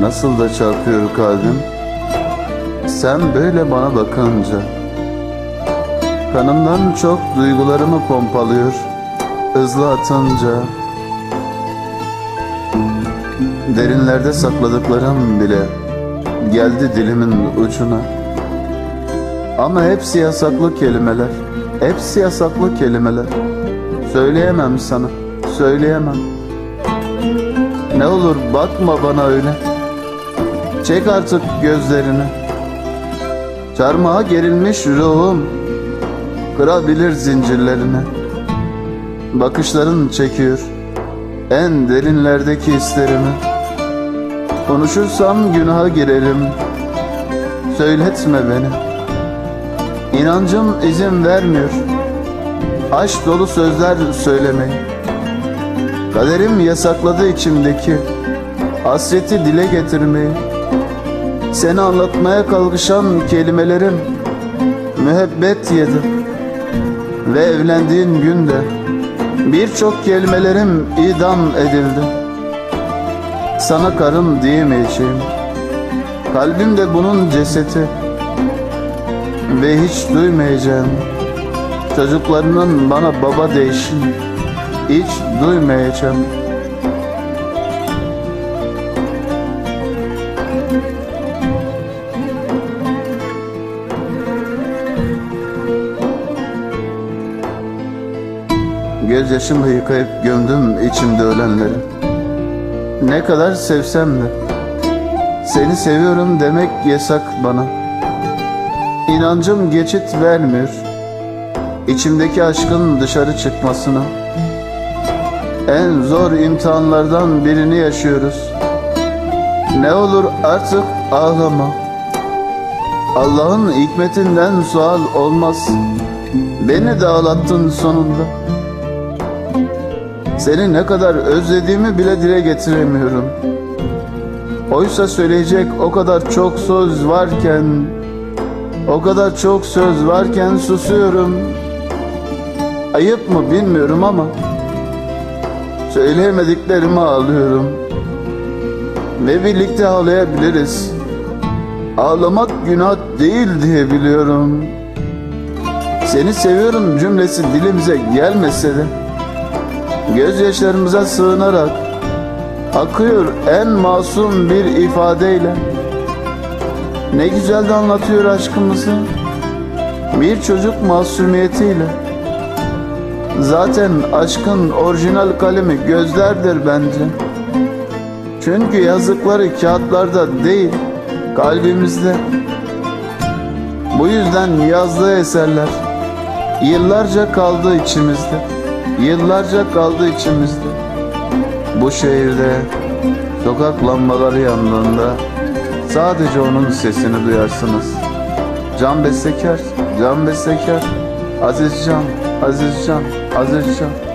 nasıl da çarpıyor kalbim. Sen böyle bana bakınca. Kanımdan çok duygularımı pompalıyor Hızlı atınca. Derinlerde sakladıklarım bile Geldi dilimin ucuna. Ama hepsi yasaklı kelimeler Hepsi yasaklı kelimeler. Söyleyemem sana Söyleyemem. Ne olur bakma bana öyle Çek artık gözlerini. Çarmıha gerilmiş ruhum. Kırabilir zincirlerini. Bakışların çekiyor. En derinlerdeki hislerimi. Konuşursam günaha girerim. Söyletme beni. İnancım izin vermiyor. Aşk dolu sözler söylemeyi. Kaderim yasakladı içimdeki Hasreti dile getirmeyi Seni anlatmaya kalkışan kelimelerim Müebbet yedi. Ve evlendiğin günde Birçok kelimelerim idam edildi. Sana karım diyemeyeceğim. Kalbimde bunun ceseti Ve hiç duymayacağım. Çocuklarının bana baba değişin Hiç duymayacağım Gözyaşımı yıkayıp gömdüm içimde ölenleri. Ne kadar sevsem de Seni seviyorum demek yasak bana. İnancım geçit vermiyor İçimdeki aşkın dışarı çıkmasına. En zor imtihanlardan birini yaşıyoruz. Ne olur artık ağlama. Allah'ın hikmetinden sual olmaz. Beni de ağlattın sonunda Seni ne kadar özlediğimi bile dile getiremiyorum. Oysa söyleyecek o kadar çok söz varken O kadar çok söz varken susuyorum. Ayıp mı bilmiyorum ama Söyleyemediklerimi ağlıyorum. Ve birlikte ağlayabiliriz. Ağlamak günah değil diye biliyorum. Seni seviyorum cümlesi dilimize gelmese de Gözyaşlarımıza sığınarak Akıyor en masum bir ifadeyle. Ne güzel de anlatıyor aşkımızı Bir çocuk masumiyetiyle. Zaten aşkın orijinal kalemi gözlerdir bence. Çünkü yazdıkları kağıtlarda değil Kalbimizde. Bu yüzden yazdığı eserler Yıllarca kaldı içimizde Yıllarca kaldı içimizde. Bu şehirde Sokak lambaları yandığında Sadece onun sesini duyarsınız. Can bestekar, can bestekar Aziz can, aziz can, aziz can